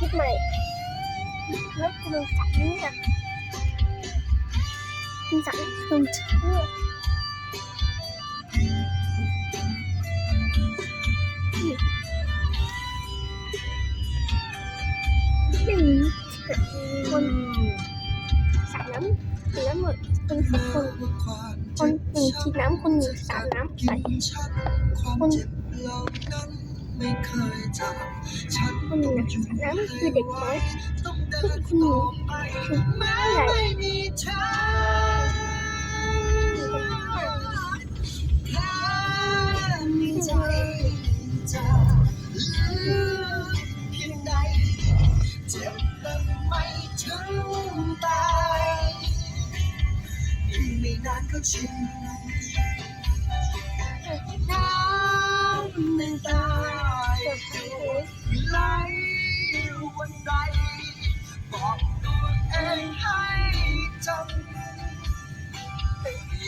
คลิปใหม่แล้วคุณลุงจับนี่อะคุณจับคุณจับเนี่ยหนึ่งคนสามน้ำสี่น้ำหมดคนสองคนคนหนึ่งฉีดน้ำคนหนึ่งสามน้ำใส่คนค คนหนึ่งสามน้ำคือเด็กน้อยคือคุณหนูคือผู้ใหญ่เ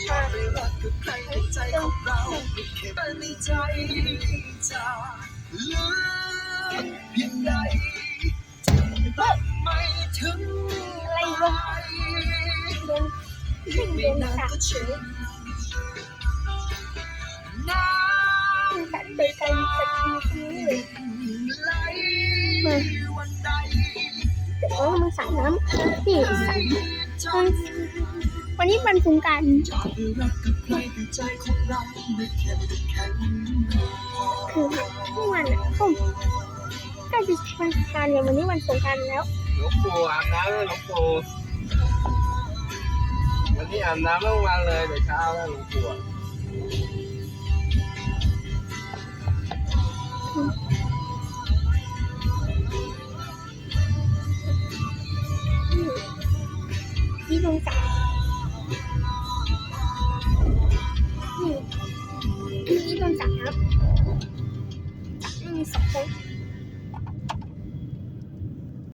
ของเราไม่เก็บในใจจะลืมเดินอีกไม่นานก็ชินน้คุณจับโดยการจับมือคนนี้เลยไหลวันใดเด็กน้อยมันสามน้ำนี่สามวัน วันนี้วันสงกรารจะไปรักกับใครแต่ใจของเราไม่เข้มแข็งพอคือเมื่อวานอะผมใกล้จะวันสงกรารเนี่ยวันนี้วันสงกรารแล้วหลวงปู่อาบน้ำแล้วหลวงปู่วันนี้อาบน้ำทั้งวันเลยแต่เช้าแล้วหลวงปู่อะที่ลงจับนี่ที่ลง จับครับ